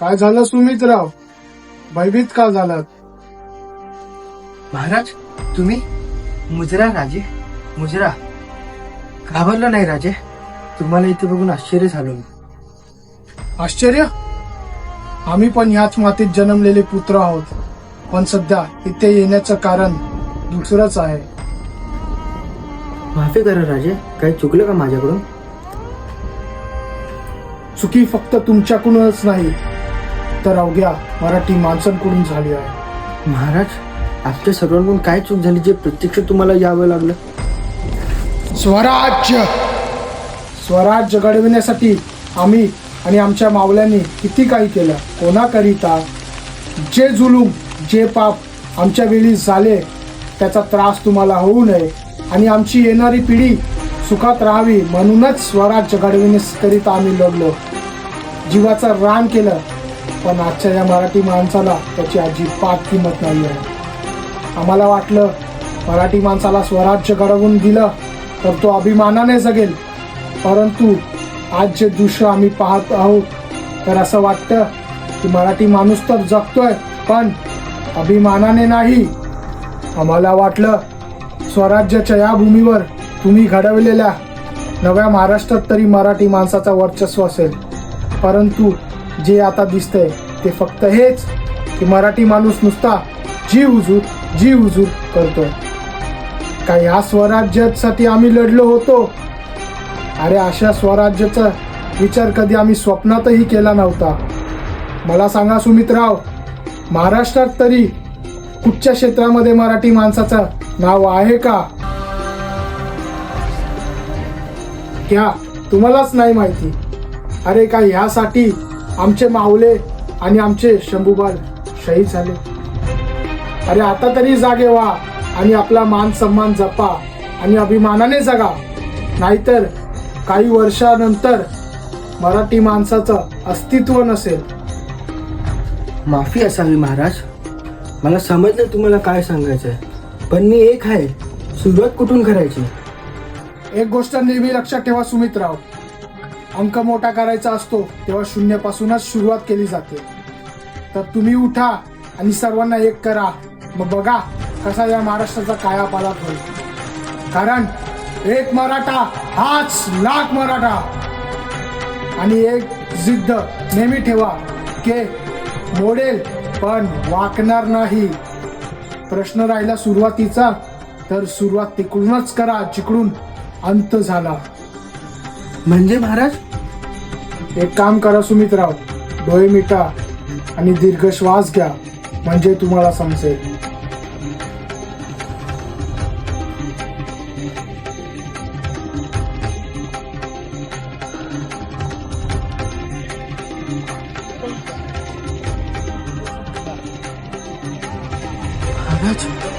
काय झालं सुमितराव? भयभीत का झालात? महाराज तुम्ही? मुजरा राजे मुजरा. घाबरलो नाही राजे. तुम्हाला इथे बघून आश्चर्य झालो मी. आश्चर्य? आम्ही पण ह्याच मातीत जन्मलेले पुत्र आहोत. पण सध्या इथे येण्याचं कारण दुसरंच आहे. माफी करा राजे. काही चुकलं का माझ्याकडून? चुकी फक्त तुमच्याकडूनच नाही. तर अवघ्या मराठी माणसांकडून झाली आहे. महाराज आमच्या सर्वांकडून काय चूक झाली जे प्रत्यक्ष तुम्हाला यावं लागलं? स्वराज्य! स्वराज्य घडविण्यासाठी आम्ही आणि आमच्या मावल्यांनी किती काही केलं कोणाकरिता? जे जुलूम जे पाप आमच्या वेळी झाले त्याचा त्रास तुम्हाला होऊ नये आणि आमची येणारी पिढी सुखात राहावी म्हणूनच स्वराज्य घडविण्याकरिता आम्ही लढलो. जीवाचं रान केलं पण आजच्या या मराठी माणसाला त्याची अजिबात किंमत नाही आहे आम्हाला वाटलं मराठी माणसाला स्वराज्य घडवून दिलं तर तो अभिमानाने जगेल. परंतु आज जे दृश्य आम्ही पाहत आहोत तर असं वाटतं की मराठी माणूस तर जगतोय पण अभिमानाने नाही. आम्हाला वाटलं स्वराज्याच्या या भूमीवर तुम्ही घडवलेल्या नव्या महाराष्ट्रात तरी मराठी माणसाचा वर्चस्व असेल. परंतु जे आता दिसतंय ते फक्त हेच की मराठी माणूस नुसता जी हुजूर जी हुजूर करतोय. काय ह्या स्वराज्यासाठी आम्ही लढलो होतो? अरे अशा स्वराज्याचा विचार कधी आम्ही स्वप्नातही केला नव्हता. मला सांगा सुमितराव महाराष्ट्रात तरी कुठच्या क्षेत्रामध्ये मराठी माणसाचं नाव आहे का? क्या तुम्हालाच नाही माहिती. अरे काय ह्यासाठी आमचे मावले आणि आमचे शंभूबाल शहीद झाले. अरे आता तरी जागे व्हा आणि आपला मान सन्मान जपा आणि अभिमानाने जगा. नाहीतर काही वर्षानंतर मराठी माणसाचं अस्तित्व नसेल. माफी असावी महाराज. मला समजलं तुम्हाला काय सांगायचं आहे पण मी एक आहे. सुरुवात कुठून करायची? एक गोष्ट नेहमी लक्षात ठेवा सुमितराव. अंक मोठा करायचा असतो तेव्हा शून्यापासूनच सुरुवात केली जाते. तर तुम्ही उठा आणि सर्वांना एक करा. मग बघा कसा या महाराष्ट्राचा कायापालट होईल. कारण एक मराठा हाच लाख मराठा. आणि एक जिद्द नेहमी ठेवा के मोडेल पण वाकणार नाही. प्रश्न राहिला सुरुवातीचा तर सुरुवात तिकडूनच करा जिकडून अंत झाला. म्हणजे महाराज एक काम करा सुमितराव डोळे मिटा आणि दीर्घ श्वास घ्या. म्हणजे तुम्हाला समजेल.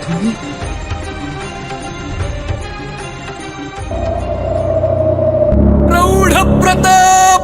तुम्ही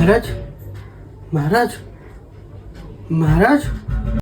महाराज महाराज महाराज